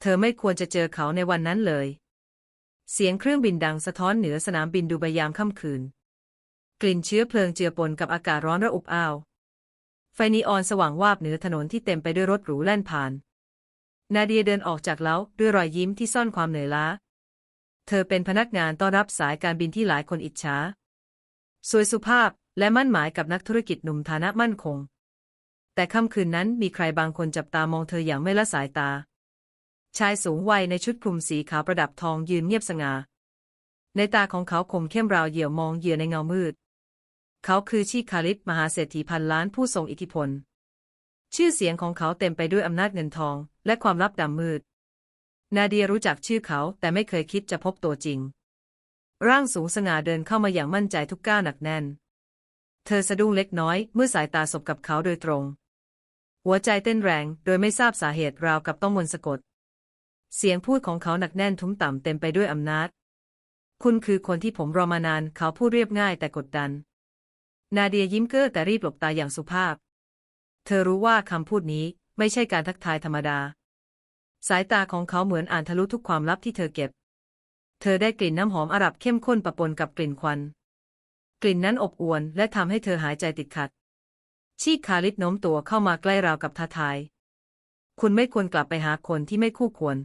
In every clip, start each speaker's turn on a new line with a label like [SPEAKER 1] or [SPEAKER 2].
[SPEAKER 1] เธอไม่ควรจะเจอเขาในวันนั้นเลย เสียงเครื่องบินดังสะท้อนเหนือสนามบินดูไบยามค่ำคืน กลิ่นเชื้อเพลิงเจือปนกับอากาศร้อนระอุอ้าว ไฟนีออนสว่างวาบเหนือถนนที่เต็มไปด้วยรถหรูแล่นผ่าน นาเดียเดินออกจากเล้าด้วยรอยยิ้มที่ซ่อนความเหนื่อยล้า เธอเป็นพนักงานต้อนรับสายการบินที่หลายคนอิจฉา สวยสุภาพและมั่นหมายกับนักธุรกิจหนุ่มฐานะมั่นคง แต่ค่ำคืนนั้นมีใครบางคนจับตามองเธออย่างไม่ละสายตา ชายสูงวัยในชุดคลุมสีขาวประดับทองยืนเงียบสง่า ในตาของเขาคมเข้มราวเหยี่ยวมองเหยื่อในเงามืด เขาคือชีคาลิดมหาเศรษฐีพันล้านผู้ทรงอิทธิพล ชื่อเสียงของเขาเต็มไปด้วยอำนาจเงินทอง และความลับดำมืด นาเดียรู้จักชื่อเขาแต่ไม่เคยคิดจะพบตัวจริง ร่างสูงสง่าเดินเข้ามาอย่างมั่นใจทุกก้าวหนักแน่น เธอสะดุ้งเล็กน้อยเมื่อสายตาสบกับเขาโดยตรง หัวใจเต้นแรงโดยไม่ทราบสาเหตุราวกับต้องมนต์สะกด เสียงพูดของเขาหนักแน่นทุ้มต่ำเต็มไปด้วยอำนาจ คุณคือคนที่ผมรอมานาน เขาพูดเรียบง่ายแต่กดดัน นาเดียยิ้มเก้อแต่รีบหลบตาอย่างสุภาพ เธอรู้ว่าคำพูดนี้ไม่ใช่การทักทายธรรมดา สายตาของเขาเหมือนอ่านทะลุทุกความลับที่เธอเก็บ เธอได้กลิ่นน้ำหอมอาหรับเข้มข้นปะปนกับกลิ่นควัน กลิ่นนั้นอบอวลและทำให้เธอหายใจติดขัด ชีคคาลิดโน้มตัวเข้ามาใกล้ราวกับท้าทาย คุณไม่ควรกลับไปหาคนที่ไม่คู่ควร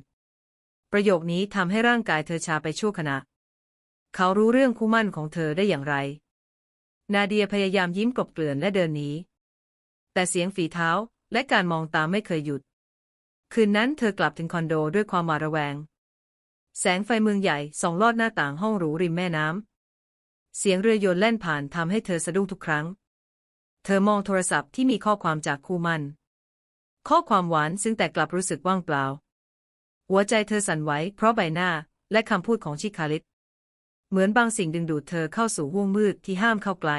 [SPEAKER 1] ประโยคนี้ทำให้ร่างกายเธอชาไปชั่วขณะ เขารู้เรื่องคู่มั่นของเธอได้อย่างไร นาเดียพยายามยิ้มกลบเกลื่อนและเดินหนี แต่เสียงฝีเท้าและการมองตามไม่เคยหยุด คืนนั้นเธอกลับถึงคอนโดด้วยความหวาดระแวง แสงไฟเมืองใหญ่ส่องลอดหน้าต่างห้องหรูริมแม่น้ำ เสียงเรือยนต์แล่นผ่านทำให้เธอสะดุ้งทุกครั้ง เธอมองโทรศัพท์ที่มีข้อความจากคู่มั่น ข้อความหวานซึ่งแต่กลับรู้สึกว่างเปล่า หัวใจเธอสั่นไหวเพราะใบหน้าและคำพูดของชิคาลิตเหมือนบางสิ่งดึงดูดเธอเข้าสู่ห้วงมืดที่ห้ามเข้าใกล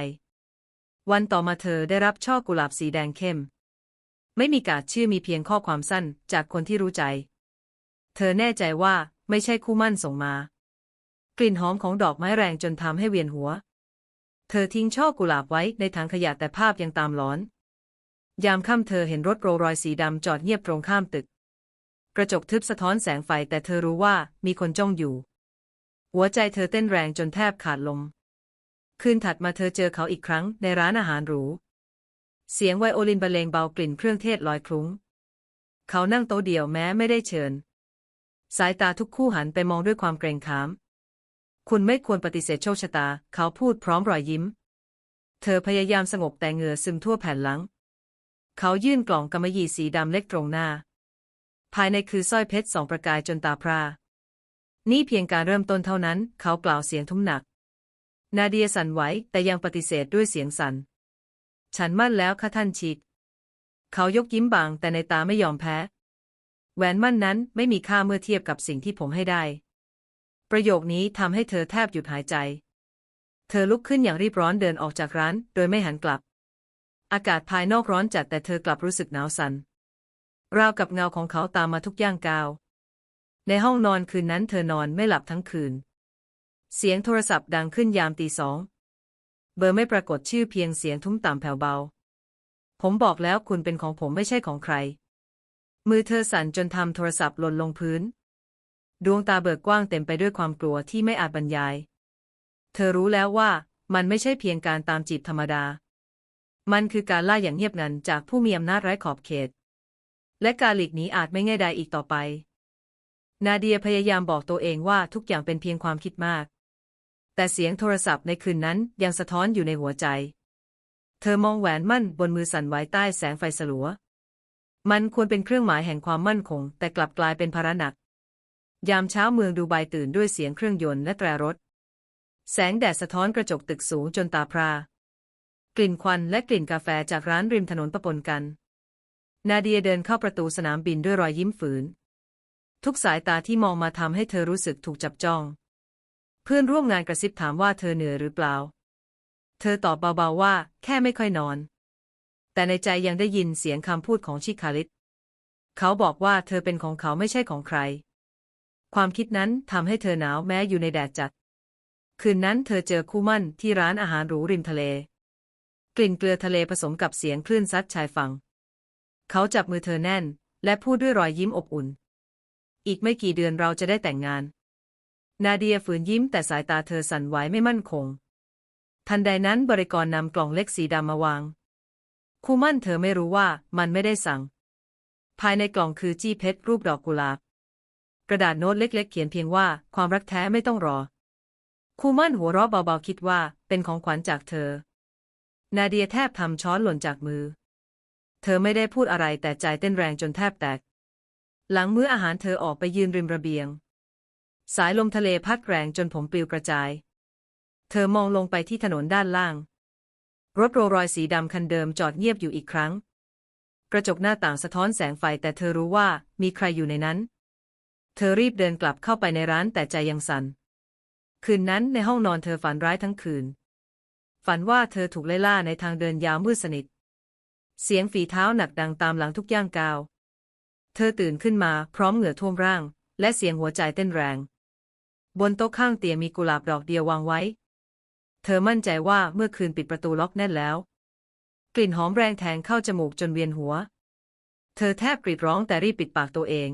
[SPEAKER 1] วันต่อมาเธอได้รับช่อกุหลาบสีแดงเข้ม ไม่มีการชื่อมีเพียงข้อความสั้นจากคนที่รู้ใจ เธอแน่ใจว่าไม่ใช่คู่มั่นส่งมา กลิ่นหอมของดอกไม้แรงจนทำให้เวียนหัว เธอทิ้งช่อกุหลาบไว้ในถังขยะแต่ภาพยังตามหลอน ยามค่ำเธอเห็นรถโรลรอยสีดำจอดเงียบตรงข้ามตึก กระจกทึบสะท้อนแสงไฟแต่เธอรู้ว่ามีคนจ้องอยู่ หัวใจเธอเต้นแรงจนแทบขาดลม คืนถัดมาเธอเจอเขาอีกครั้งในร้านอาหารหรู เสียงไวโอลินบรรเลงเบากลิ่นเครื่องเทศลอยคลุ้ง เขานั่งโต๊ะเดียวแม้ไม่ได้เชิญ สายตาทุกคู่หันไปมองด้วยความเกรงขาม คุณไม่ควรปฏิเสธโชคชะตา เขาพูดพร้อมรอยยิ้ม เธอพยายามสงบแต่เหงื่อซึมทั่วแผ่นหลัง เขายื่นกล่องกำมะหยี่สีดำเล็กตรงหน้า ภายในคือสร้อยเพชรสองประกายจนตาพร่านี่เพียงการเริ่มต้นเท่านั้น เขากล่าวเสียงทุ้มหนัก นาเดียสั่นไหวแต่ยังปฏิเสธด้วยเสียงสัน่น ฉันมั่นแล้วค่ะท่านชิกเขายกยิ้มบางแต่ในตาไม่ยอมแพ้ แหวนมั่นนั้นไม่มีค่าเมื่อเทียบกับสิ่งที่ผมให้ได้ ประโยคนี้ทำให้เธอแทบหยุดหายใจ เธอลุกขึ้นอย่างรีบร้อนเดินออกจากร้าน โดยไม่หันกลับ อากาศภายนอกร้อนจัดแต่เธอกลับรู้สึกหนาวสัน่น ราวกับเงาของเขาตามมาทุกย่างก้าว ในห้องนอนคืนนั้นเธอนอนไม่หลับทั้งคืน เสียงโทรศัพท์ดังขึ้นยามตีสอง เบอร์ไม่ปรากฏชื่อเพียงเสียงทุ้มต่ำแผ่วเบา ผมบอกแล้วคุณเป็นของผมไม่ใช่ของใคร มือเธอสั่นจนทำโทรศัพท์หล่นลงพื้น ดวงตาเบิกกว้างเต็มไปด้วยความกลัวที่ไม่อาจบรรยาย เธอรู้แล้วว่ามันไม่ใช่เพียงการตามจีบธรรมดา มันคือการล่าอย่างเงียบงันจากผู้มีอำนาจไร้ขอบเขต และการหลีกหนีอาจไม่ง่ายดายอีกต่อไป นาเดียพยายามบอกตัวเองว่าทุกอย่างเป็นเพียงความคิดมาก แต่เสียงโทรศัพท์ในคืนนั้นยังสะท้อนอยู่ในหัวใจ เธอมองแหวนมั่นบนมือสั่นไหวใต้แสงไฟสลัว มันควรเป็นเครื่องหมายแห่งความมั่นคง แต่กลับกลายเป็นภาระหนัก ยามเช้าเมืองดูไบตื่นด้วยเสียงเครื่องยนต์และแตรรถ แสงแดดสะท้อนกระจกตึกสูงจนตาพร่ากลิ่นควันและกลิ่นกาแฟจากร้านริมถนนปะปนกัน นาเดียเดินเข้าประตูสนามบินด้วยรอยยิ้มฝืน ทุกสายตาที่มองมาทำให้เธอรู้สึกถูกจับจ้อง เพื่อนร่วมงานกระซิบถามว่าเธอเหนื่อยหรือเปล่า เธอตอบเบาๆว่า แค่ไม่ค่อยนอน แต่ในใจยังได้ยินเสียงคำพูดของชิคาลิต เขาบอกว่าเธอเป็นของเขาไม่ใช่ของใคร ความคิดนั้นทำให้เธอหนาวแม้อยู่ในแดดจัด คืนนั้นเธอเจอคู่มั่นที่ร้านอาหารหรูริมทะเล กลิ่นเกลือทะเลผสมกับเสียงคลื่นซัดชายฝั่ง เขาจับมือเธอแน่น และพูดด้วยรอยยิ้มอบอุ่น อีกไม่กี่เดือนเราจะได้แต่งงาน นาเดียฝืนยิ้มแต่สายตาเธอสั่นไหวไม่มั่นคง ทันใดนั้นบริกรนำกล่องเล็กสีดำมาวาง คูมั่นเธอไม่รู้ว่ามันไม่ได้สั่ง ภายในกล่องคือจี้เพชรรูปดอกกุหลาบ กระดาษโน้ตเล็ก ๆ เขียนเพียงว่าความรักแท้ไม่ต้องรอ คูมั่นหัวเราะเบาๆคิดว่าเป็นของขวัญจากเธอ นาเดียแทบทำช้อนหล่นจากมือ เธอไม่ได้พูดอะไรแต่ใจเต้นแรงจนแทบแตก หลังมื้ออาหารเธอออกไปยืนริมระเบียง สายลมทะเลพัดแรงจนผมปลิวกระจาย เธอมองลงไปที่ถนนด้านล่าง รถโรลรอยสีดำคันเดิมจอดเงียบอยู่อีกครั้ง กระจกหน้าต่างสะท้อนแสงไฟแต่เธอรู้ว่ามีใครอยู่ในนั้น เธอรีบเดินกลับเข้าไปในร้านแต่ใจยังสัน่น คืนนั้นในห้องนอนเธอฝันร้ายทั้งคืน ฝันว่าเธอถูกไล่ล่าในทางเดินยาวมืดสนิท เสียงฝีเท้าหนักดังตามหลังทุกย่างก้าว เธอตื่นขึ้นมาพร้อมเหงื่อท่วมร่าง และเสียงหัวใจเต้นแรง บนโต๊ะข้างเตียงมีกุหลาบดอกเดียววางไว้ เธอมั่นใจว่าเมื่อคืนปิดประตูล็อกแน่นแล้ว กลิ่นหอมแรงแทงเข้าจมูกจนเวียนหัว เธอแทบกรีดร้องแต่รีบปิดปากตัวเอง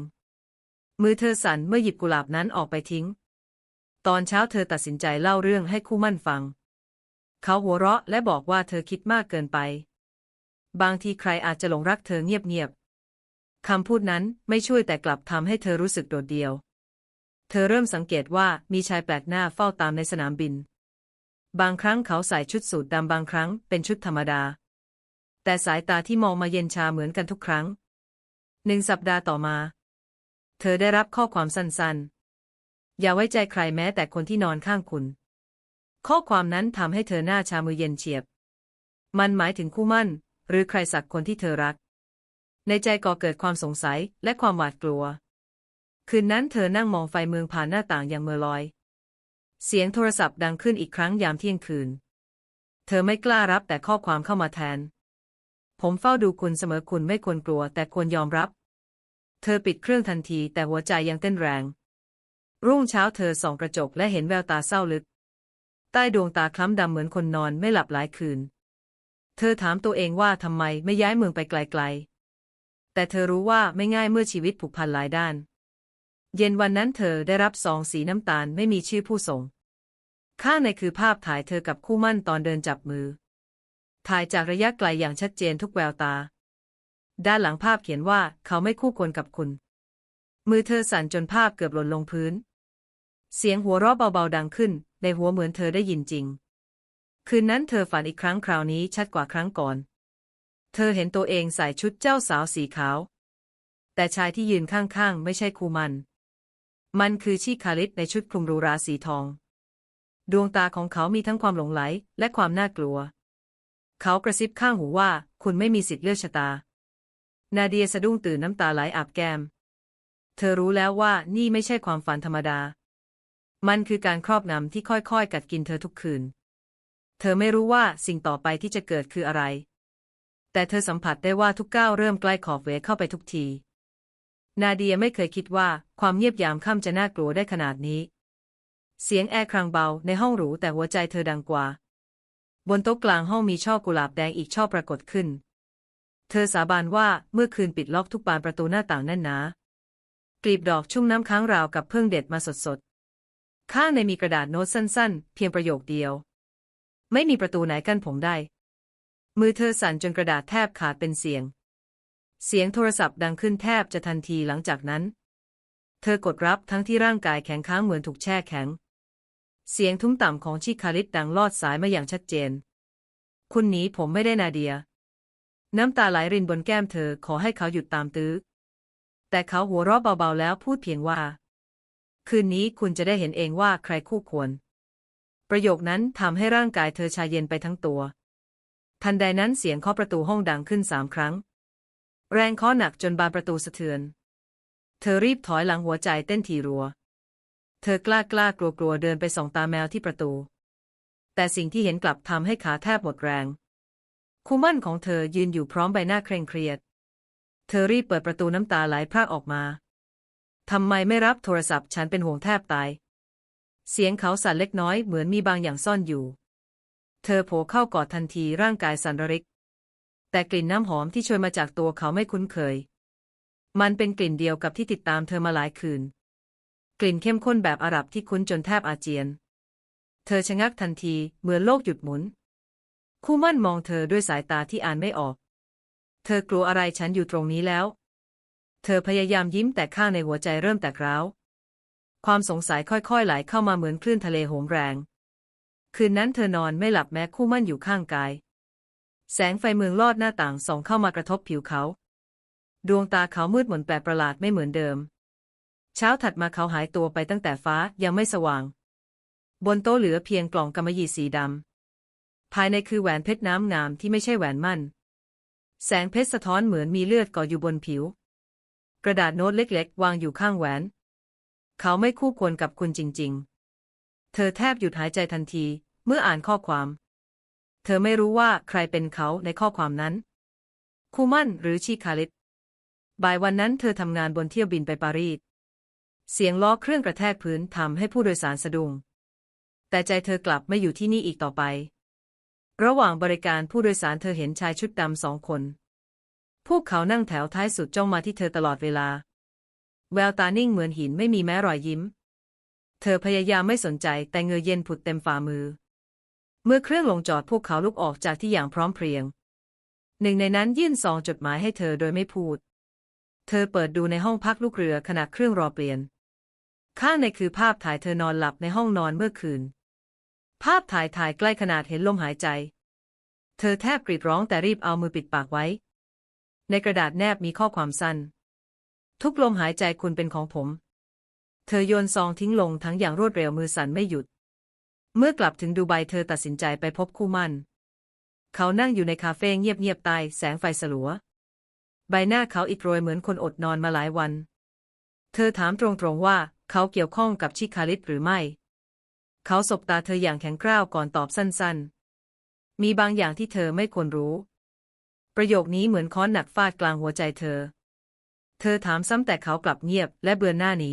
[SPEAKER 1] มือเธอสั่นเมื่อหยิบกุหลาบนั้นออกไปทิ้ง ตอนเช้าเธอตัดสินใจเล่าเรื่องให้คู่มั่นฟัง เขาหัวเราะและบอกว่าเธอคิดมากเกินไป บางทีใครอาจจะหลงรักเธอเงียบๆคำพูดนั้นไม่ช่วยแต่กลับทำให้เธอรู้สึกโดดเดี่ยว เธอเริ่มสังเกตว่ามีชายแปลกหน้าเฝ้าตามในสนามบิน บางครั้งเขาใส่ชุดสูทดำบางครั้งเป็นชุดธรรมดา แต่สายตาที่มองมาเย็นชาเหมือนกันทุกครั้งหนึ่งสัปดาห์ต่อมา เธอได้รับข้อความสั้นๆ อย่าไว้ใจใครแม้แต่คนที่นอนข้างคุณ ข้อความนั้นทำให้เธอหน้าชามือเย็นเฉียบ มันหมายถึงคู่มั่น หรือใครสักคนที่เธอรัก ในใจก่อเกิดความสงสัยและความหวาดกลัว คืนนั้นเธอนั่งมองไฟเมืองผ่านหน้าต่างอย่างเมื่อลอย เสียงโทรศัพท์ดังขึ้นอีกครั้งยามเที่ยงคืน เธอไม่กล้ารับแต่ข้อความเข้ามาแทน ผมเฝ้าดูคุณเสมอคุณไม่ควรกลัวแต่ควรยอมรับ เธอปิดเครื่องทันทีแต่หัวใจยังเต้นแรง รุ่งเช้าเธอส่องกระจกและเห็นแววตาเศร้าลึก ใต้ดวงตาคล้ำดำเหมือนคนนอนไม่หลับหลายคืน เธอถามตัวเองว่าทำไมไม่ย้ายเมืองไปไกลๆ แต่เธอรู้ว่าไม่ง่ายเมื่อชีวิตผูกพันหลายด้าน เย็นวันนั้นเธอได้รับซองสีน้ำตาลไม่มีชื่อผู้ส่ง ข้างในคือภาพถ่ายเธอกับคู่มั่นตอนเดินจับมือ ถ่ายจากระยะไกลอย่างชัดเจนทุกแววตา ด้านหลังภาพเขียนว่าเขาไม่คู่ควรกับคุณ มือเธอสั่นจนภาพเกือบหล่นลงพื้น เสียงหัวเราะเบาๆดังขึ้น ในหัวเหมือนเธอได้ยินจริง คืนนั้นเธอฝันอีกครั้งคราวนี้ชัดกว่าครั้งก่อน เธอเห็นตัวเองใส่ชุดเจ้าสาวสีขาว แต่ชายที่ยืนข้างๆ ไม่ใช่คูมัน มันคือชีคาลิสในชุดคลุมรูราสีทอง ดวงตาของเขามีทั้งความหลงไหลและความน่ากลัว เขากระซิบข้างหูว่าคุณไม่มีสิทธิ์เลือกชะตา นาเดียสะดุ้งตื่นน้ำตาไหลอาบแก้ม เธอรู้แล้วว่านี่ไม่ใช่ความฝันธรรมดา มันคือการครอบงำที่ค่อยๆ กัดกินเธอทุกคืน เธอไม่รู้ว่าสิ่งต่อไปที่จะเกิดคืออะไร แต่เธอสัมผัสได้ว่าทุกก้าวเริ่มใกล้ขอบเวเข้าไปทุกที นาเดียไม่เคยคิดว่าความเงียบยามค่ำจะน่ากลัวได้ขนาดนี้ เสียงแอร์ครางเบาในห้องหรูแต่หัวใจเธอดังกว่า บนโต๊ะกลางห้องมีช่อกุหลาบแดงอีกช่อปรากฏขึ้น เธอสาบานว่าเมื่อคืนปิดล็อกทุกบานประตูหน้าต่างแน่นหนากลีบดอกชุ่มน้ำค้างราวกับเพิ่งเด็ดมาสดๆ ข้างในมีกระดาษโน้ตสั้นๆ เพียงประโยคเดียว ไม่มีประตูไหนกั้นผมได้ มือเธอสั่นจนกระดาษแทบขาดเป็นเสียง เสียงโทรศัพท์ดังขึ้นแทบจะทันทีหลังจากนั้น เธอกดรับทั้งที่ร่างกายแข็งค้างเหมือนถูกแช่แข็ง เสียงทุ้มต่ำของชิคาริตดังลอดสายมาอย่างชัดเจน คุณหนีผมไม่ได้นาเดีย น้ำตาไหลรินบนแก้มเธอขอให้เขาหยุดตามตื้อ แต่เขาหัวเราะเบาๆแล้วพูดเพียงว่า คืนนี้คุณจะได้เห็นเองว่าใครคู่ควร ประโยคนั้นทำให้ร่างกายเธอชาเย็นไปทั้งตัว ทันใดนั้นเสียงเคาะประตูห้องดังขึ้นสามครั้ง แรงเคาะหนักจนบานประตูสะเทือน เธอรีบถอยหลังหัวใจเต้นทีรัว เธอกล้ากล้ากลัวกลัวเดินไปส่องตาแมวที่ประตู แต่สิ่งที่เห็นกลับทำให้ขาแทบหมดแรงคู่มั่นของเธอยืนอยู่พร้อมใบหน้าเคร่งเครียด เธอรีบเปิดประตูน้ำตาไหลพรากออกมา ทำไมไม่รับโทรศัพท์ฉันเป็นห่วงแทบตาย เสียงเขาสั่นเล็กน้อยเหมือนมีบางอย่างซ่อนอยู่ เธอโผล่เข้ากอดทันทีร่างกายสั่นระริก แต่กลิ่นน้ำหอมที่โชยมาจากตัวเขาไม่คุ้นเคย มันเป็นกลิ่นเดียวกับที่ติดตามเธอมาหลายคืน กลิ่นเข้มข้นแบบอาหรับที่คุ้นจนแทบอาเจียน เธอชะงักทันทีเหมือนโลกหยุดหมุน คู่มั่นมองเธอด้วยสายตาที่อ่านไม่ออก เธอกลัวอะไรฉันอยู่ตรงนี้แล้ว เธอพยายามยิ้มแต่ข้างในหัวใจเริ่มแตกร้าว ความสงสัยค่อยๆ ไหลเข้ามาเหมือนคลื่นทะเลโหมแรง คืนนั้นเธอนอนไม่หลับแม้คู่มั่นอยู่ข้างกาย แสงไฟเมืองลอดหน้าต่างส่องเข้ามากระทบผิวเขา ดวงตาเขามืดมนแปลกประหลาดไม่เหมือนเดิม เช้าถัดมาเขาหายตัวไปตั้งแต่ฟ้ายังไม่สว่าง บนโต๊ะเหลือเพียงกล่องกำมะหยี่สีดำภายในคือแหวนเพชรน้ำงามที่ไม่ใช่แหวนมั่น แสงเพชรสะท้อนเหมือนมีเลือดก่ออยู่บนผิว กระดาษโน้ตเล็ก ๆ วางอยู่ข้างแหวน เขาไม่คู่ควรกับคุณจริง ๆ เธอแทบหยุดหายใจทันที เมื่ออ่านข้อความ เธอไม่รู้ว่าใครเป็นเขาในข้อความนั้น คูมั่นหรือชีคาลิดบ่ายวันนั้นเธอทำงานบนเที่ยวบินไปปารีส เสียงล้อเครื่องกระแทกพื้นทำให้ผู้โดยสารสะดุ้ง แต่ใจเธอกลับไม่อยู่ที่นี่อีกต่อไป ระหว่างบริการผู้โดยสารเธอเห็นชายชุดดำสองคน พวกเขานั่งแถวท้ายสุดจ้องมาที่เธอตลอดเวลา แววตานิ่งเหมือนหินไม่มีแม้รอยยิ้ม เธอพยายามไม่สนใจแต่เงือเย็นผุดเต็มฝ่ามือ เมื่อเครื่องลงจอดพวกเขาลุกออกจากที่อย่างพร้อมเพรียง หนึ่งในนั้นยื่นซองจดหมายให้เธอโดยไม่พูด เธอเปิดดูในห้องพักลูกเรือขณะเครื่องรอเปลี่ยน ข้างในคือภาพถ่ายเธอนอนหลับในห้องนอนเมื่อคืน ภาพถ่ายถ่ายใกล้ขนาดเห็นลมหายใจ เธอแทบกรีดร้องแต่รีบเอามือปิดปากไว้ ในกระดาษแนบมีข้อความสั้น ทุกลมหายใจคุณเป็นของผม เธอโยนซองทิ้งลงทั้งอย่างรวดเร็วมือสั่นไม่หยุด เมื่อกลับถึงดูไบเธอตัดสินใจไปพบคู่มั่น เขานั่งอยู่ในคาเฟ่เงียบๆใต้แสงไฟสลัว ใบหน้าเขาอิดโรยเหมือนคนอดนอนมาหลายวัน เธอถามตรงๆว่าเขาเกี่ยวข้องกับชิคาลิตหรือไม่ เขาสบตาเธออย่างแข็งกร้าวก่อนตอบสั้นๆ มีบางอย่างที่เธอไม่ควรรู้ ประโยคนี้เหมือนค้อนหนักฟาดกลางหัวใจเธอ เธอถามซ้ำแต่เขากลับเงียบและเบือนหน้าหนี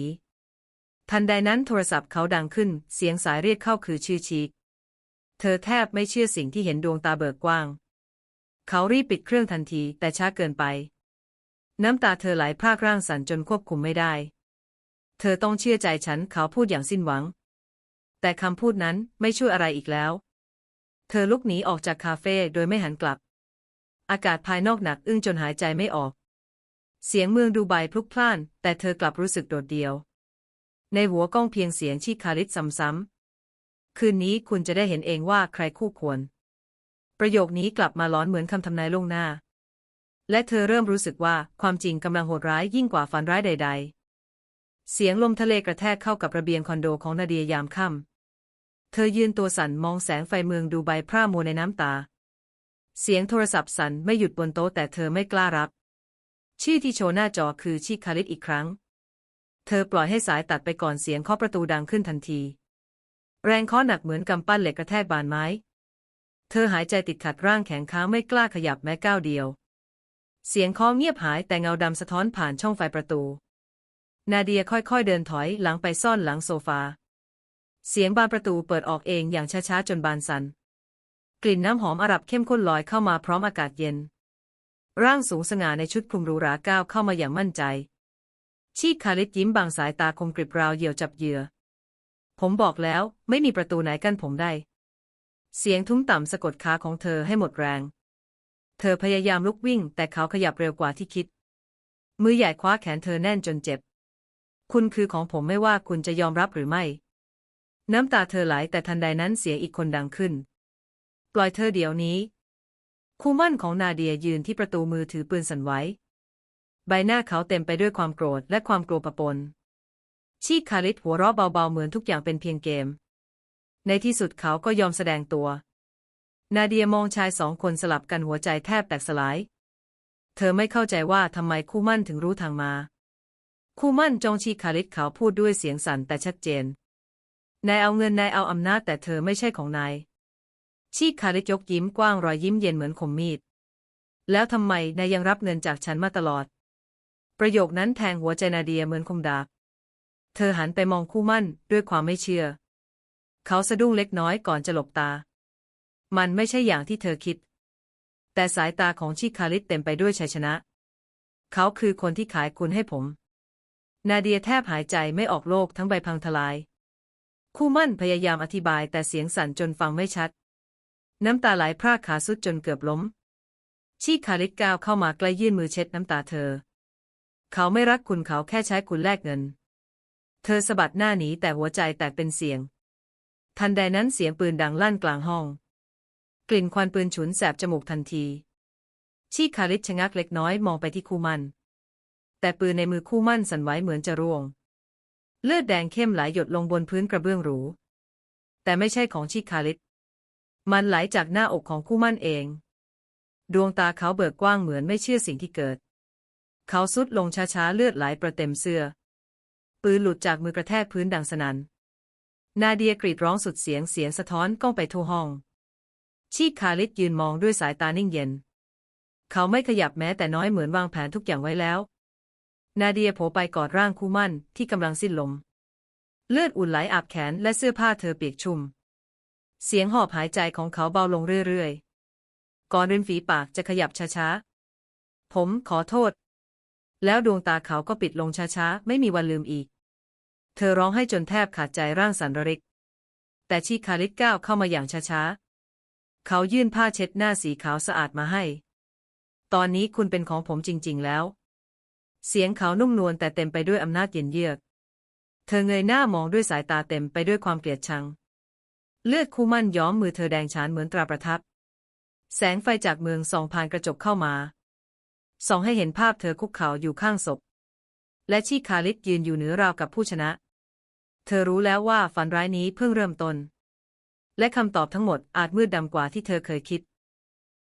[SPEAKER 1] ทันใดนั้นโทรศัพท์เขาดังขึ้น เสียงสายเรียกเข้าคือชื่อชีก เธอแทบไม่เชื่อสิ่งที่เห็นดวงตาเบิกกว้าง เขารีบปิดเครื่องทันทีแต่ช้าเกินไป น้ำตาเธอไหลพรากร่างสั่นจนควบคุมไม่ได้ เธอต้องเชื่อใจฉันเขาพูดอย่างสิ้นหวัง แต่คำพูดนั้นไม่ช่วยอะไรอีกแล้ว เธอลุกหนีออกจากคาเฟ่โดยไม่หันกลับ อากาศภายนอกหนักอึ้งจนหายใจไม่ออก เสียงเมืองดูไบพลุกพล่าน แต่เธอกลับรู้สึกโดดเดี่ยว ในหัวกล้องเพียงเสียงชีคาริสซ้ำๆคืนนี้คุณจะได้เห็นเองว่าใครคู่ควร ประโยคนี้กลับมาล้อนเหมือนคำทำนายล่วงหน้า และเธอเริ่มรู้สึกว่าความจริงกำลังโหดร้ายยิ่งกว่าฝันร้ายใด ๆ เสียงลมทะเลกระแทกเข้ากับระเบียงคอนโดของนาเดียยามค่ำเธอยืนตัวสั่นมองแสงไฟเมืองดูไบพร่ามัวในน้ำตา เสียงโทรศัพท์สั่นไม่หยุดบนโต๊ะแต่เธอไม่กล้ารับ ชื่อที่โชว์หน้าจอคือชิคาลิตอีกครั้ง เธอปล่อยให้สายตัดไปก่อนเสียงเคาะประตูดังขึ้นทันที แรงเคาะหนักเหมือนกำปั้นเหล็กกระแทกบานไม้ เธอหายใจติดขัดร่างแข็งค้างไม่กล้าขยับแม้ก้าวเดียว เสียงเคาะเงียบหายแต่เงาดำสะท้อนผ่านช่องไฟประตู นาเดียค่อยๆเดินถอยหลังไปซ่อนหลังโซฟา เสียงบานประตูเปิดออกเองอย่างช้าๆจนบานสัน กลิ่นน้ำหอมอาหรับเข้มข้นลอยเข้ามาพร้อมอากาศเย็น ร่างสูงสง่าในชุดคลุมหรูหราก้าวเข้ามาอย่างมั่นใจ ชีคคาลิดยิ้มบางสายตาคมกริบราวเหยี่ยวจับเหยื่อ ผมบอกแล้วไม่มีประตูไหนกั้นผมได้ เสียงทุ้มต่ำสะกดขาของเธอให้หมดแรง เธอพยายามลุกวิ่ง แต่เขาขยับเร็วกว่าที่คิด มือใหญ่คว้าแขนเธอแน่นจนเจ็บ คุณคือของผมไม่ว่าคุณจะยอมรับหรือไม่ น้ำตาเธอไหลแต่ทันใดนั้นเสียงอีกคนดังขึ้น ปล่อยเธอเดี๋ยวนี้ คู่มั่นของนาเดียยืนที่ประตูมือถือปืนสั่นไหวใบหน้าเขาเต็มไปด้วยความโกรธและความกลัวปะปน ชีคคาริดหัวเราะเบาๆเหมือนทุกอย่างเป็นเพียงเกม ในที่สุดเขาก็ยอมแสดงตัว นาเดียมองชายสองคนสลับกันหัวใจแทบแตกสลาย เธอไม่เข้าใจว่าทำไมคู่มั่นถึงรู้ทางมา คู่มั่นจองชีคาริดเขาพูดด้วยเสียงสั่นแต่ชัดเจนนายเอาเงินนายเอาอำนาจแต่เธอไม่ใช่ของนาย ชีคาริดยกยิ้มกว้างรอยยิ้มเย็นเหมือนคมมีด แล้วทำไมนายยังรับเงินจากฉันมาตลอด ประโยคนั้นแทงหัวใจนาเดียเหมือนคมดาบ เธอหันไปมองคู่มั่นด้วยความไม่เชื่อ เขาสะดุ้งเล็กน้อยก่อนจะหลบตา มันไม่ใช่อย่างที่เธอคิด แต่สายตาของชิคาริตเต็มไปด้วยชัยชนะ เขาคือคนที่ขายคุณให้ผม นาเดียแทบหายใจไม่ออกโลกทั้งใบพังทลาย คู่มั่นพยายามอธิบายแต่เสียงสั่นจนฟังไม่ชัด น้ำตาไหลพรากขาสุดจนเกือบล้ม ชีคาลิดก้าวเข้ามาใกล้ยื่นมือเช็ดน้ำตาเธอ เขาไม่รักคุณเขาแค่ใช้คุณแลกเงิน เธอสะบัดหน้าหนีแต่หัวใจแตกเป็นเสียง ทันใดนั้นเสียงปืนดังลั่นกลางห้อง กลิ่นควันปืนฉุนแสบจมูกทันที ชีคาลิดชะงักเล็กน้อยมองไปที่คู่มั่นแต่ปืนในมือคู่มั่นสั่นไหวเหมือนจะร่วง เลือดแดงเข้มไหลหยดลงบนพื้นกระเบื้องหรู แต่ไม่ใช่ของชีคาลิด มันไหลจากหน้าอกของคู่มั่นเอง ดวงตาเขาเบิกกว้างเหมือนไม่เชื่อสิ่งที่เกิด เขาสุดลงช้าๆเลือดไหลประเต็มเสื้อ ปืนหลุดจากมือกระแทกพื้นดังสนัน่น นาเดียกรีดร้องสุดเสียงเสียงสะท้อนก้องไปทั่วห้อง ชีคาลิดยืนมองด้วยสายตานิ่งเย็น เขาไม่ขยับแม้แต่น้อยเหมือนวางแผนทุกอย่างไว้แล้ว นาเดียโผไปกอดร่างคู่มั่นที่กำลังสิ้นลม เลือดอุ่นไหลอาบแขนและเสื้อผ้าเธอเปียกชุ่ม เสียงหอบหายใจของเขาเบาลงเรื่อยๆ ก่อนริมฝีปากจะขยับช้าๆ ผมขอโทษ แล้วดวงตาเขาก็ปิดลงช้าๆ ไม่มีวันลืมอีก เธอร้องให้จนแทบขาดใจร่างสันระริก แต่ชีคาลิดก้าวเข้ามาอย่างช้าๆ เขายื่นผ้าเช็ดหน้าสีขาวสะอาดมาให้ ตอนนี้คุณเป็นของผมจริงๆแล้ว เสียงเขานุ่มนวลแต่เต็มไปด้วยอำนาจเย็นเยือก เธอเงยหน้ามองด้วยสายตาเต็มไปด้วยความเกลียดชัง เลือดคู่มั่นย้อมมือเธอแดงฉานเหมือนตราประทับ แสงไฟจากเมืองส่องผ่านกระจกเข้ามา ส่องให้เห็นภาพเธอคุกเข่าอยู่ข้างศพ และชีคาลิดยืนอยู่เหนือราวกับผู้ชนะ เธอรู้แล้วว่าฝันร้ายนี้เพิ่งเริ่มต้น และคำตอบทั้งหมดอาจมืดดำกว่าที่เธอเคยคิด